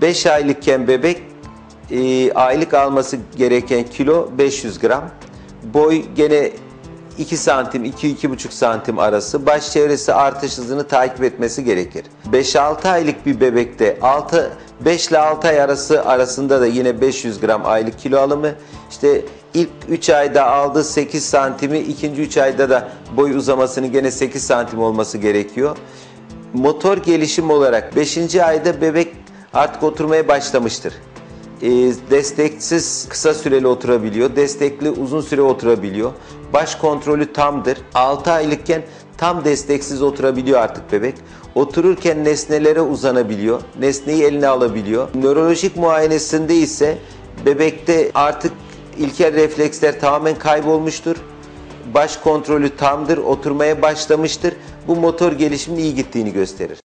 5 aylıkken bebek e, aylık alması gereken kilo 500 gram. Boy gene 2 santim, 2-2,5 santim arası baş çevresi artış hızını takip etmesi gerekir. 5-6 aylık bir bebekte 6 5 ile 6 ay arası arasında da yine 500 gram aylık kilo alımı. İşte ilk 3 ayda aldığı 8 santimi, ikinci 3 ayda da boy uzamasının gene 8 santim olması gerekiyor. Motor gelişim olarak 5. ayda bebek artık oturmaya başlamıştır e, desteksiz kısa süreli oturabiliyor. Destekli uzun süre oturabiliyor. Baş kontrolü tamdır. 6 aylıkken tam desteksiz oturabiliyor artık bebek. Otururken nesnelere uzanabiliyor. Nesneyi eline alabiliyor. Nörolojik muayenesinde ise bebekte artık ilkel refleksler tamamen kaybolmuştur. Baş kontrolü tamdır, oturmaya başlamıştır. Bu motor gelişimin iyi gittiğini gösterir.